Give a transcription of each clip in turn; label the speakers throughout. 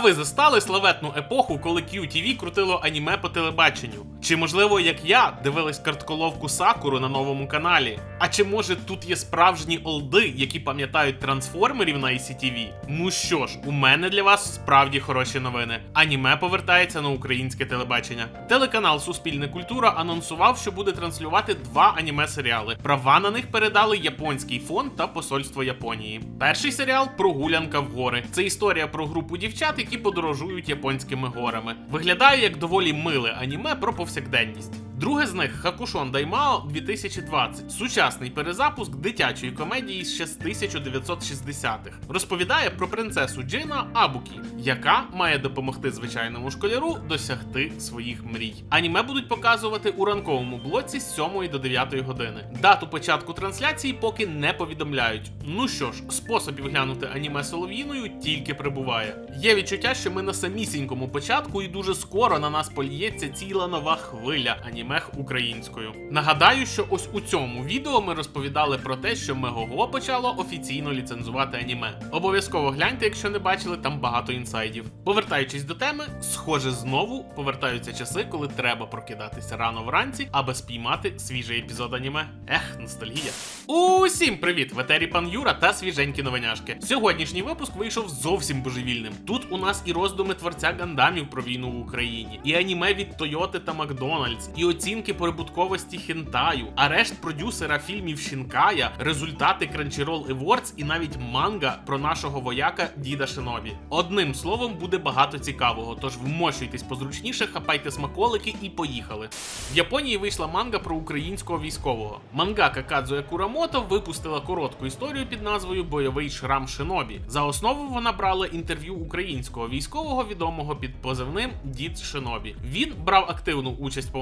Speaker 1: ви застали славетну епоху, коли QTV крутило аніме по телебаченню? Чи можливо, як я, дивились картколовку Сакуру на новому каналі? А чи може тут є справжні олди, які пам'ятають трансформерів на ICTV? Ну що ж, у мене для вас справді хороші новини. Аніме повертається на українське телебачення. Телеканал Суспільне культура анонсував, що буде транслювати два аніме-серіали. Права на них передали японський фонд та посольство Японії. Перший серіал Прогулянка в гори. Це історія про групу дівчат, які подорожують японськими горами. Виглядає як доволі миле аніме про повсякденність. Друге з них Хакушон Даймао 2020. Сучасний перезапуск дитячої комедії ще з 1960-х. Розповідає про принцесу Джина Абукі, яка має допомогти звичайному школяру досягти своїх мрій. Аніме будуть показувати у ранковому блоці з 7 до 9 години. Дату початку трансляції поки не повідомляють. Ну що ж, способів глянути аніме солов'їною тільки прибуває. Є відчуття, що ми на самісінькому початку, і дуже скоро на нас поліється ціла нова хвиля анімех українською. Нагадаю, що ось у цьому відео ми розповідали про те, що Мегого почало офіційно ліцензувати аніме. Обов'язково гляньте, якщо не бачили, там багато інсайдів. Повертаючись до теми, схоже, знову повертаються часи, коли треба прокидатися рано вранці, аби спіймати свіжий епізод аніме. Ех, ностальгія. Усім привіт! В етері пан Юра та свіженькі новиняшки. Сьогоднішній випуск вийшов зовсім божевільним. Тут у нас і роздуми творця гандамів про війну в Україні, і аніме від Тойоти та Макдональдс, і оцінки прибутковості хентаю, арешт продюсера фільмів Шінкая, результати Crunchyroll Awards і навіть манга про нашого вояка Діда Шинобі. Одним словом, буде багато цікавого. Тож вмощуйтесь позручніше, хапайте смаколики і поїхали. В Японії вийшла манга про українського військового. Мангака Кадзуя Курамото випустила коротку історію під назвою Бойовий шрам Шинобі. За основу вона брала інтерв'ю українського військового, відомого під позивним Дід Шинобі. Він брав активну участь в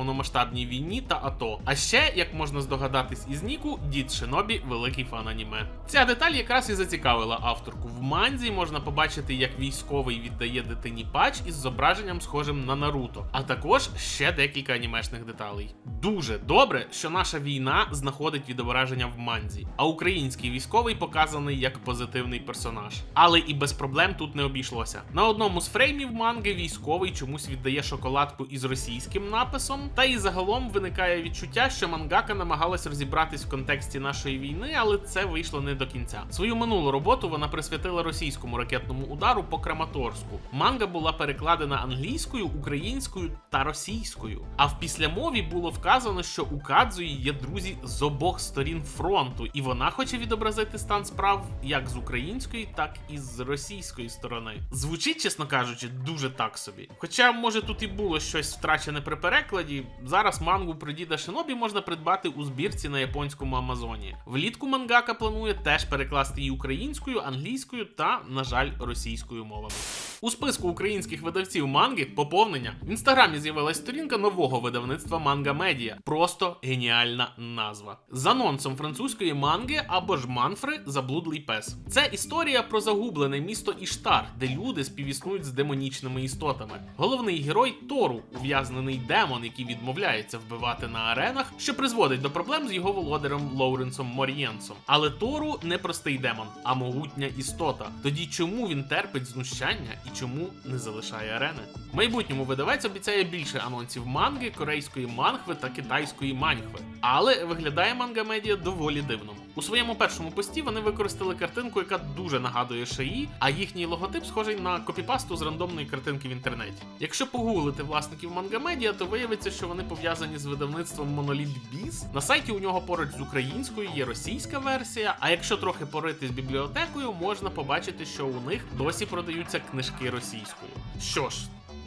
Speaker 1: повномасштабній війні та АТО. А ще, як можна здогадатись із Ніку, Дід Шинобі великий фан аніме. Ця деталь якраз і зацікавила авторку. В манзі можна побачити, як військовий віддає дитині патч із зображенням схожим на Наруто, а також ще декілька анімешних деталей. Дуже добре, що наша війна знаходить відображення в манзі, а український військовий показаний як позитивний персонаж. Але і без проблем тут не обійшлося. На одному з фреймів манги військовий чомусь віддає шоколадку із російським написом, та і загалом виникає відчуття, що мангака намагалась розібратись в контексті нашої війни, але це вийшло не до кінця. Свою минулу роботу вона присвятила російському ракетному удару по Краматорську. Манга була перекладена англійською, українською та російською. А в післямові було вказано, що у Кадзуї є друзі з обох сторін фронту, і вона хоче відобразити стан справ як з української, так і з російської сторони. Звучить, чесно кажучи, дуже так собі. Хоча, може, тут і було щось втрачене при перекладі. Зараз мангу про діда Шинобі можна придбати у збірці на японському Амазоні. Влітку мангака планує теж перекласти її українською, англійською та, на жаль, російською мовами. У списку українських видавців манги поповнення в інстаграмі з'явилась сторінка нового видавництва Манга Медіа. Просто геніальна назва. З анонсом французької манги або ж манфри Заблудлий пес. Це історія про загублене місто Іштар, де люди співіснують з демонічними істотами. Головний герой Тору, ув'язнений демон, який відмовляється вбивати на аренах, що призводить до проблем з його володарем Лоуренсом Морієнсом. Але Тору не простий демон, а могутня істота. Тоді чому він терпить знущання і чому не залишає арени? В майбутньому видавець обіцяє більше анонсів манги, корейської манхви та китайської маньхви. Але виглядає манга медіа доволі дивно. У своєму першому пості вони використали картинку, яка дуже нагадує шиї, а їхній логотип схожий на копіпасту з рандомної картинки в інтернеті. Якщо погуглити власників манга медіа, то виявиться, що вони пов'язані з видавництвом Monolith Bees. На сайті у нього поруч з українською є російська версія. А якщо трохи порити з бібліотекою, можна побачити, що у них досі продаються книжки російською. Що ж.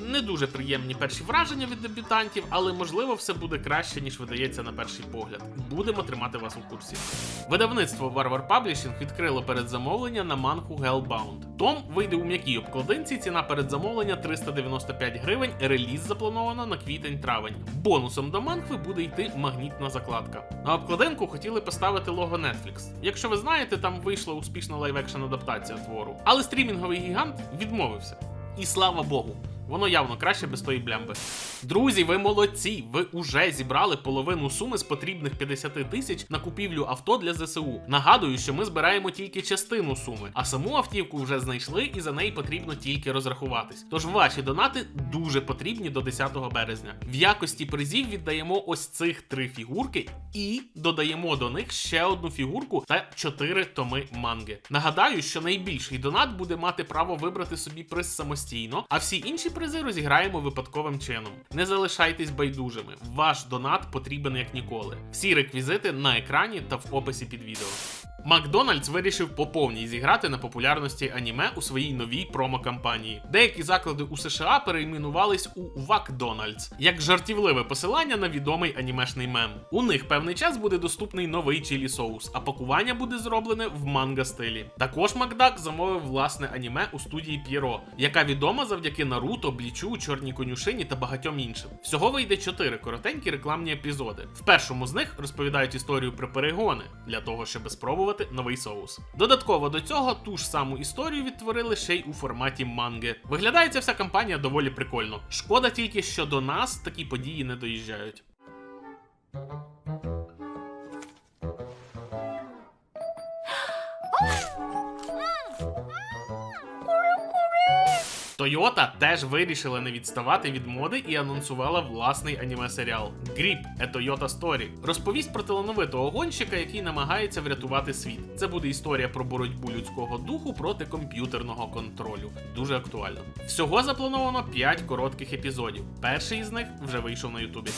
Speaker 1: Не дуже приємні перші враження від дебютантів, але можливо все буде краще, ніж видається на перший погляд. Будемо тримати вас у курсі. Видавництво Warwar Publishing відкрило передзамовлення на манху Hellbound. Том вийде у м'якій обкладинці. Ціна передзамовлення 395 гривень. Реліз заплановано на квітень-травень. Бонусом до манхви буде йти магнітна закладка. На обкладинку хотіли поставити лого Netflix. Якщо ви знаєте, там вийшла успішна лайв-екшн адаптація твору. Але стрімінговий гігант відмовився. І слава Богу. Воно явно краще без тої блямби. Друзі, ви молодці! Ви уже зібрали половину суми з потрібних 50 тисяч на купівлю авто для ЗСУ. Нагадую, що ми збираємо тільки частину суми, а саму автівку вже знайшли, і за неї потрібно тільки розрахуватись. Тож ваші донати дуже потрібні до 10 березня. В якості призів віддаємо ось цих три фігурки і додаємо до них ще одну фігурку та 4 томи манги. Нагадаю, що найбільший донат буде мати право вибрати собі приз самостійно, а всі інші призи розіграємо випадковим чином. Не залишайтесь байдужими. Ваш донат потрібен як ніколи. Всі реквізити на екрані та в описі під відео. Макдональдс вирішив по повній зіграти на популярності аніме у своїй новій промо-кампанії. Деякі заклади у США перейменувались у Вакдональдс, як жартівливе посилання на відомий анімешний мем. У них певний час буде доступний новий чилі соус, а пакування буде зроблене в манга стилі. Також Макдак замовив власне аніме у студії П'єро, яка відома завдяки Наруто, Блічу, Чорній конюшині та багатьом іншим. Всього вийде чотири коротенькі рекламні епізоди. В першому з них розповідають історію про перегони для того, щоб спробувати новий соус. Додатково до цього ту ж саму історію відтворили ще й у форматі манги. Виглядає ця вся кампанія доволі прикольно. Шкода тільки, що до нас такі події не доїжджають. Toyota теж вирішила не відставати від моди і анонсувала власний аніме-серіал Grip A Toyota Story. Розповість про талановитого гонщика, який намагається врятувати світ. Це буде історія про боротьбу людського духу проти комп'ютерного контролю. Дуже актуально. Всього заплановано 5 коротких епізодів. Перший із них вже вийшов на Ютубі.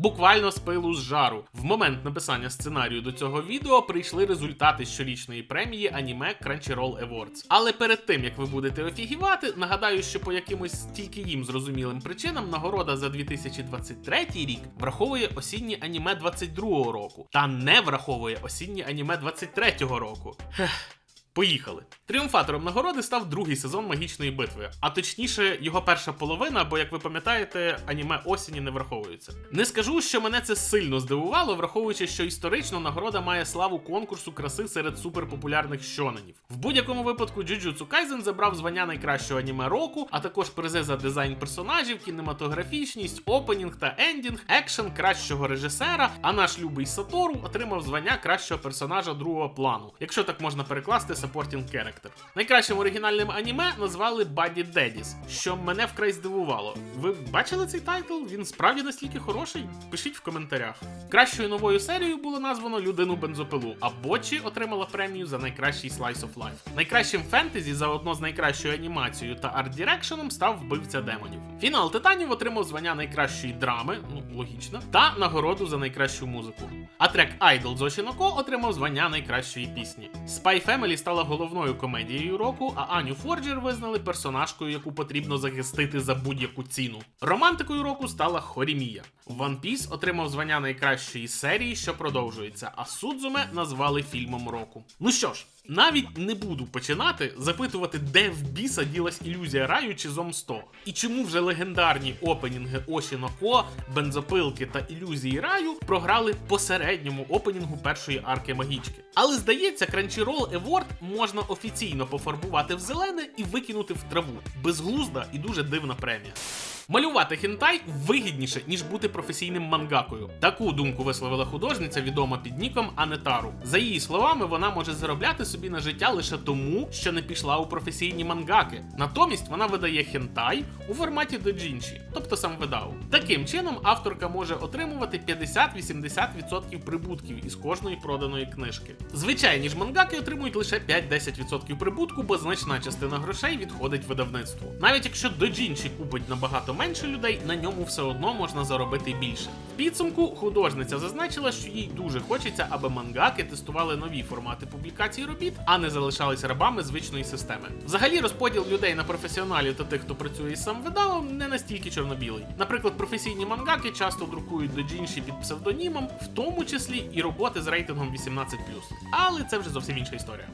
Speaker 1: Буквально з пилу з жару. В момент написання сценарію до цього відео прийшли результати щорічної премії аніме Crunchyroll Awards. Але перед тим як ви будете офігівати, нагадаю, що по якимось тільки їм зрозумілим причинам нагорода за 2023 рік враховує осіннє аніме 22 року, та не враховує осіннє аніме 23 року. Хех. Поїхали. Тріумфатором нагороди став другий сезон магічної битви, а точніше, його перша половина, бо, як ви пам'ятаєте, аніме осені не враховується. Не скажу, що мене це сильно здивувало, враховуючи, що історично нагорода має славу конкурсу краси серед суперпопулярних щоненів. В будь-якому випадку Jujutsu Kaisen забрав звання найкращого аніме року, а також призи за дизайн персонажів, кінематографічність, опенінг та ендінг, екшен кращого режисера. А наш любий Сатору отримав звання кращого персонажа другого плану, якщо так можна перекласти supporting character. Найкращим оригінальним аніме назвали Buddy Daddies, що мене вкрай здивувало. Ви бачили цей тайтл? Він справді настільки хороший? Пишіть в коментарях. Кращою новою серією було названо Людину бензопилу, а Бочі отримала премію за найкращий Slice of Life. Найкращим фентезі заодно з найкращою анімацією та арт-дірекшеном став вбивця демонів. Фінал Титанів отримав звання найкращої драми, ну логічно, та нагороду за найкращу музику. А трек Idol Зошіноко отримав звання найкращої пісні. Spy Family стала головною комедією року, а Аню Форджер визнали персонажкою, яку потрібно захистити за будь-яку ціну. Романтикою року стала Хорімія. One Piece отримав звання найкращої серії, що продовжується, а Судзуме назвали фільмом року. Ну що ж. Навіть не буду починати запитувати, де в біса ділась ілюзія раю чи зом 100. І чому вже легендарні опенінги Ошіноко, бензопилки та ілюзії раю програли посередньому опенінгу першої арки магічки. Але здається, Crunchyroll Award можна офіційно пофарбувати в зелене і викинути в траву. Безглузда і дуже дивна премія. Малювати хентай вигідніше, ніж бути професійним мангакою. Таку думку висловила художниця, відома під ніком Анетару. За її словами, вона може заробляти собі на життя лише тому, що не пішла у професійні мангаки. Натомість вона видає хентай у форматі доджінші, тобто сам видав. Таким чином, авторка може отримувати 50-80% прибутків із кожної проданої книжки. Звичайні ж мангаки отримують лише 5-10% прибутку, бо значна частина грошей відходить видавництву. Навіть якщо доджінші купить набагато менше людей, на ньому все одно можна заробити більше. В підсумку художниця зазначила, що їй дуже хочеться, аби мангаки тестували нові формати публікації робіт, а не залишались рабами звичної системи. Взагалі, розподіл людей на професіоналів та тих, хто працює із самвидавом, не настільки чорно-білий. Наприклад, професійні мангаки часто друкують доджінші під псевдонімом, в тому числі і роботи з рейтингом 18+. Але це вже зовсім інша історія.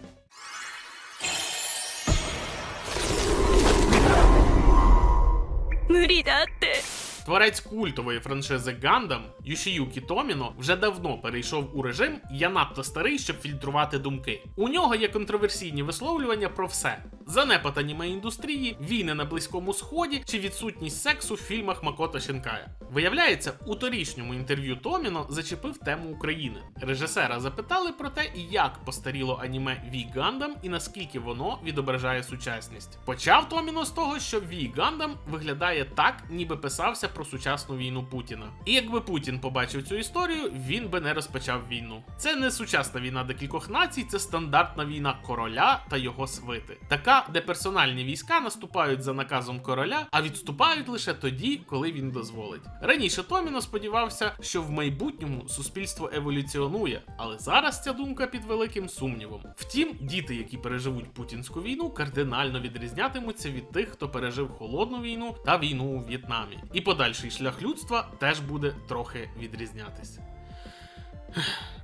Speaker 2: 無理だって
Speaker 1: Творець культової франшизи Гандам Юшіюкі Томіно вже давно перейшов у режим Я надто старий, щоб фільтрувати думки. У нього є контроверсійні висловлювання про все: занепад аніме індустрії, війни на Близькому Сході чи відсутність сексу в фільмах Макото Шінкая. Виявляється, у торічньому інтерв'ю Томіно зачепив тему України. Режисера запитали про те, як постаріло аніме Ві Гандам і наскільки воно відображає сучасність. Почав Томіно з того, що Ві Гандам виглядає так, ніби писався про сучасну війну Путіна. І якби Путін побачив цю історію, він би не розпочав війну. Це не сучасна війна декількох націй, це стандартна війна короля та його свити. Така, де персональні війська наступають за наказом короля, а відступають лише тоді, коли він дозволить. Раніше Томіно сподівався, що в майбутньому суспільство еволюціонує, але зараз ця думка під великим сумнівом. Втім, діти, які переживуть путінську війну, кардинально відрізнятимуться від тих, хто пережив холодну війну та війну у В'єтнамі. І подальший шлях людства теж буде трохи відрізнятися.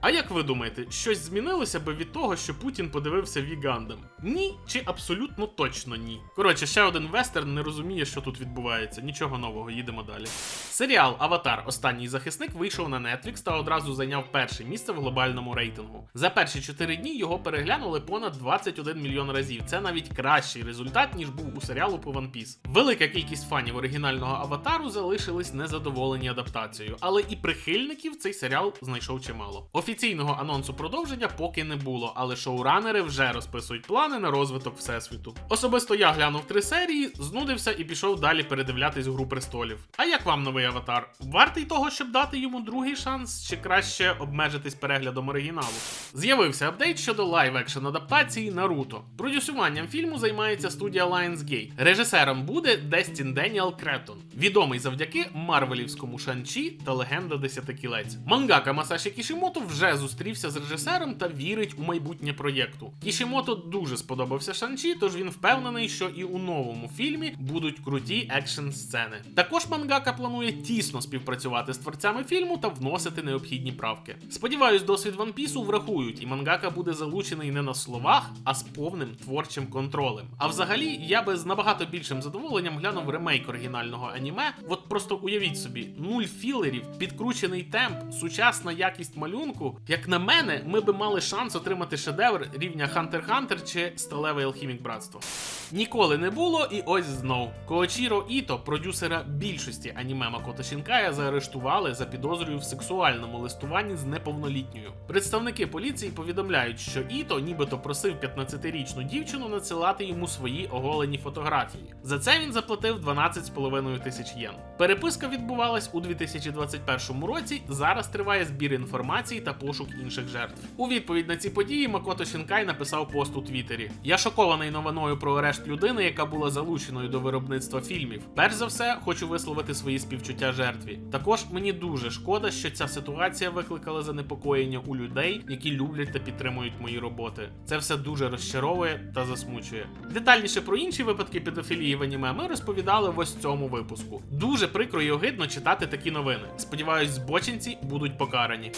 Speaker 1: А як ви думаєте, щось змінилося би від того, що Путін подивився Вігандам? Ні, чи абсолютно точно ні. Коротше, ще один вестерн не розуміє, що тут відбувається. Нічого нового, їдемо далі. Серіал Аватар Останній захисник вийшов на Netflix та одразу зайняв перше місце в глобальному рейтингу. За перші 4 дні його переглянули понад 21 мільйон разів. Це навіть кращий результат, ніж був у серіалу по One Piece. Велика кількість фанів оригінального аватару залишились незадоволені адаптацією, але і прихильників цей серіал знайшов чимало. Офіційного анонсу продовження поки не було, але шоуранери вже розписують плани на розвиток всесвіту. Особисто я глянув три серії, знудився і пішов далі передивлятись гру престолів. А як вам новий аватар? Вартий того, щоб дати йому другий шанс, чи краще обмежитись переглядом оригіналу? З'явився апдейт щодо лайв-екшн адаптації Наруто. Продюсуванням фільму займається студія Lionsgate. Режисером буде Дестін Деніел Кретон, відомий завдяки Марвелівському Шанчі та Легенда Десяти кілець. Мангака Масаші Кішімото вже зустрівся з режисером та вірить у майбутнє проєкту. Кішімото дуже сподобався Шанчі, тож він впевнений, що і у новому фільмі будуть круті екшн сцени. Також мангака планує тісно співпрацювати з творцями фільму та вносити необхідні правки. Сподіваюсь, досвід One Piece врахують, і мангака буде залучений не на словах, а з повним творчим контролем. А взагалі, я би з набагато більшим задоволенням глянув ремейк оригінального аніме. От просто уявіть собі, нуль філерів, підкручений темп, сучасна якість малюнку. Як на мене, ми би мали шанс отримати шедевр рівня Hunter Hunter чи Сталевий Алхімік Братство. Ніколи не було, і ось знов. Коочіро Іто, продюсера більшості аніме Макото Шінкая, заарештували за підозрою в сексуальному листуванні з неповнолітньою. Представники поліції повідомляють, що Іто нібито просив 15-річну дівчину надсилати йому свої оголені фотографії. За це він заплатив 12,5 тисяч єн. Переписка відбувалась у 2021 році. Зараз триває збір інформації та пошук інших жертв. У відповідь на ці події Макото Шінкай написав пост у Твіттері: Я шокований новиною про арешт людини, яка була залученою до виробництва фільмів. Перш за все, хочу висловити свої співчуття жертві. Також мені дуже шкода, що ця ситуація викликала занепокоєння у людей, які люблять та підтримують мої роботи. Це все дуже розчаровує та засмучує. Детальніше про інші випадки педофілії в аніме ми розповідали в ось цьому випуску. Дуже прикро і огидно читати такі новини. Сподіваюсь, збочинці будуть покарані.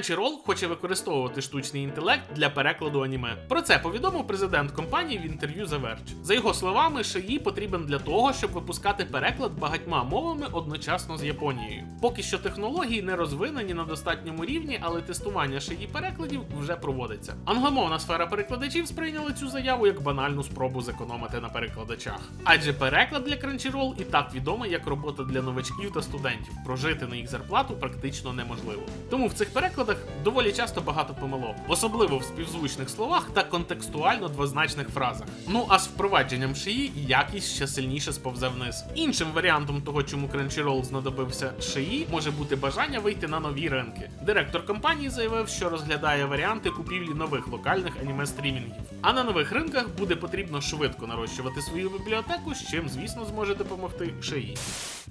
Speaker 1: Crunchyroll хоче використовувати штучний інтелект для перекладу аніме. Про це повідомив президент компанії в інтерв'ю The Verge. За його словами, шиї потрібен для того, щоб випускати переклад багатьма мовами одночасно з Японією. Поки що технології не розвинені на достатньому рівні, але тестування шиї перекладів вже проводиться. Англомовна сфера перекладачів сприйняла цю заяву як банальну спробу зекономити на перекладачах. Адже переклад для Crunchyroll і так відомий як робота для новачків та студентів. Прожити на їх зарплату практично неможливо. Тому в цих перекладах доволі часто багато помилок, особливо в співзвучних словах та контекстуально двозначних фразах. Ну а з впровадженням шиї якість ще сильніше сповзе вниз. Іншим варіантом того, чому Crunchyroll знадобився шиї, може бути бажання вийти на нові ринки. Директор компанії заявив, що розглядає варіанти купівлі нових локальних аніме стрімінгів. А на нових ринках буде потрібно швидко нарощувати свою бібліотеку, з чим, звісно, зможе допомогти шиї.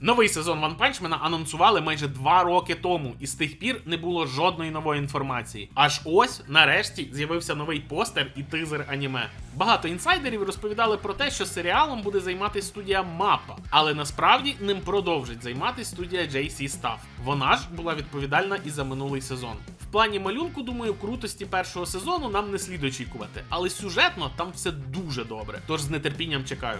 Speaker 1: Новий сезон One Punch Man анонсували майже два роки тому, і з тих пір не було жодної нової інформації. Аж ось нарешті з'явився новий постер і тизер аніме. Багато інсайдерів розповідали про те, що серіалом буде займатися студія Мапа, але насправді ним продовжить займатися студія JC Staff. Вона ж була відповідальна і за минулий сезон. В плані малюнку, думаю, крутості першого сезону нам не слід очікувати, але сюжетно там все дуже добре. Тож з нетерпінням чекаю.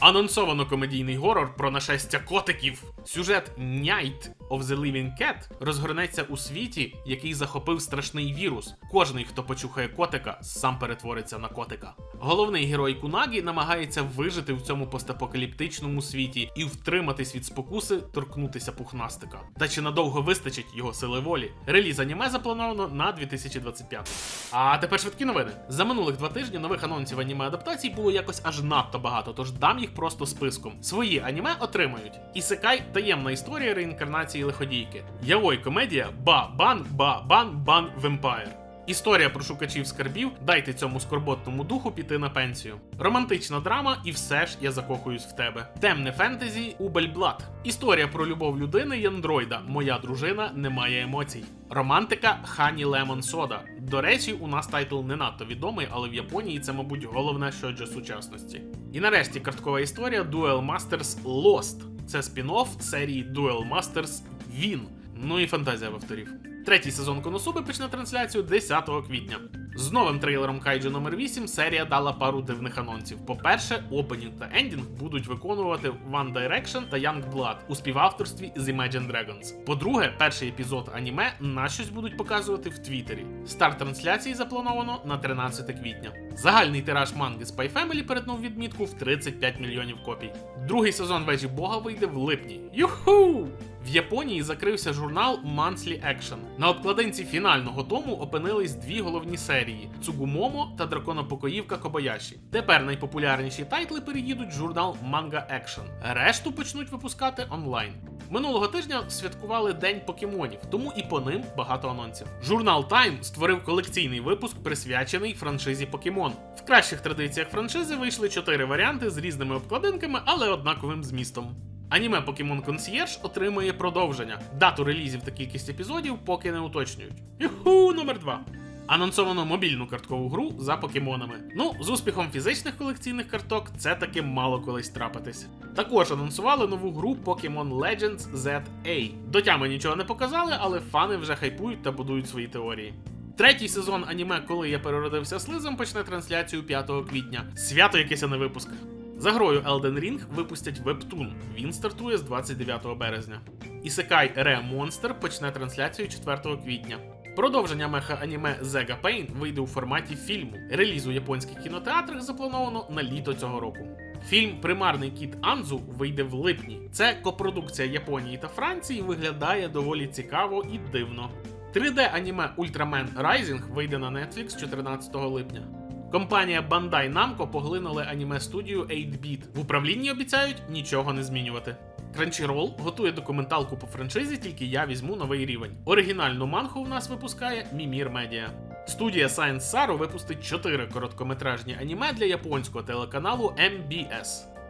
Speaker 1: Анонсовано комедійний горор про нашестя котиків. Сюжет Night of the Living Cat розгорнеться у світі, який який захопив страшний вірус. Кожний, хто почухає котика, сам перетвориться на котика. Головний герой Кунагі намагається вижити в цьому постапокаліптичному світі і втриматись від спокуси, торкнутися пухнастика. Та чи надовго вистачить його сили волі? Реліз аніме заплановано на 2025. А тепер швидкі новини. За минулих два тижні нових анонсів аніме адаптацій було якось аж надто багато, тож дам їх просто списком. Свої аніме отримають. Ісикай, таємна історія реінкарнації лиходійки. Явой комедія ба бан ба Бан Бан Вемпайр. Історія про шукачів скарбів. Дайте цьому скорботному духу піти на пенсію. Романтична драма, і все ж я закохуюсь в тебе. Темне фентезі Убельблад. Історія про любов людини і андроїда. Моя дружина не має емоцій. Романтика Хані Лемон Сода. До речі, у нас тайтл не надто відомий, але в Японії це, мабуть, головне щоджо сучасності. І нарешті карткова історія Duel Masters Lost. Це спін-офф серії Duel Masters Він. Ну і фантазія в авторів. Третій сезон Коносуби почне трансляцію 10 квітня. З новим трейлером Кайджу номер 8 серія дала пару дивних анонсів. По-перше, опенінг та ендінг будуть виконувати One Direction та Young Blood у співавторстві з Imagine Dragons. По-друге, перший епізод аніме на щось будуть показувати в Твіттері. Старт трансляції заплановано на 13 квітня. Загальний тираж манги Spy Family перетнув відмітку в 35 мільйонів копій. Другий сезон Вежі Бога вийде в липні. Юху! В Японії закрився журнал Monthly Action. На обкладинці фінального тому опинились дві головні серії: Цугумомо та Драконопокоївка Кобаяші. Тепер найпопулярніші тайтли переїдуть в журнал Manga Action. Решту почнуть випускати онлайн. Минулого тижня святкували День покемонів, тому і по ним багато анонсів. Журнал Time створив колекційний випуск, присвячений франшизі Покемон. В кращих традиціях франшизи вийшли чотири варіанти з різними обкладинками, але однаковим змістом. Аніме Pokemon Concierge отримує продовження. Дату релізів та кількість епізодів поки не уточнюють. Юху, номер 2. Анонсовано мобільну карткову гру за покемонами. Ну, з успіхом фізичних колекційних карток це таки мало колись трапитись. Також анонсували нову гру Pokemon Legends ZA. До тями нічого не показали, але фани вже хайпують та будують свої теорії. Третій сезон аніме, коли я переродився слизом, почне трансляцію 5 квітня. Свято якесь а не випуск. За грою Elden Ring випустять вебтун. Він стартує з 29 березня. Ісекай Ре Монстер почне трансляцію 4 квітня. Продовження меха аніме Zega Pain вийде у форматі фільму. Реліз у японських кінотеатрах заплановано на літо цього року. Фільм Примарний кіт Анзу вийде в липні. Це копродукція Японії та Франції виглядає доволі цікаво і дивно. 3D аніме Ultraman Rising вийде на Netflix 14 липня. Компанія Bandai Namco поглинули аніме студію 8-Bit. В управлінні обіцяють нічого не змінювати. Crunchyroll готує документалку по франшизі, тільки я візьму новий рівень. Оригінальну мангу в нас випускає Mimir Media. Студія Science Saru випустить 4 короткометражні аніме для японського телеканалу MBS.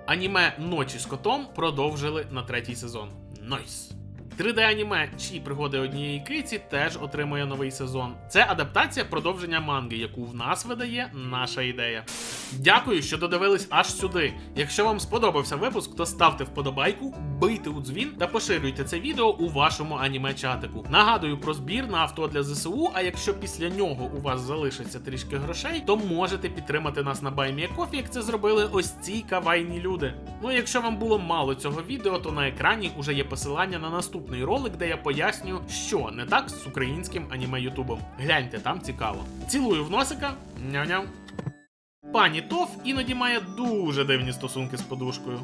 Speaker 1: Аніме Ночі з котом продовжили на третій сезон. Нойс! 3D аніме Чі пригоди однієї киці теж отримує новий сезон. Це адаптація продовження манги, яку в нас видає наша ідея. Дякую, що додивились аж сюди. Якщо вам сподобався випуск, то ставте вподобайку, бийте у дзвін та поширюйте це відео у вашому аніме чатику. Нагадую про збір на авто для ЗСУ. А якщо після нього у вас залишиться трішки грошей, то можете підтримати нас на BuyMeACoffee, як це зробили ось ці кавайні люди. Ну і якщо вам було мало цього відео, то на екрані уже є посилання на наступний ролик, де я поясню, що не так з українським аніме Ютубом. Гляньте, там цікаво. Цілую в носика. Няв-няв. Пані Тоф іноді має дуже дивні стосунки з подушкою.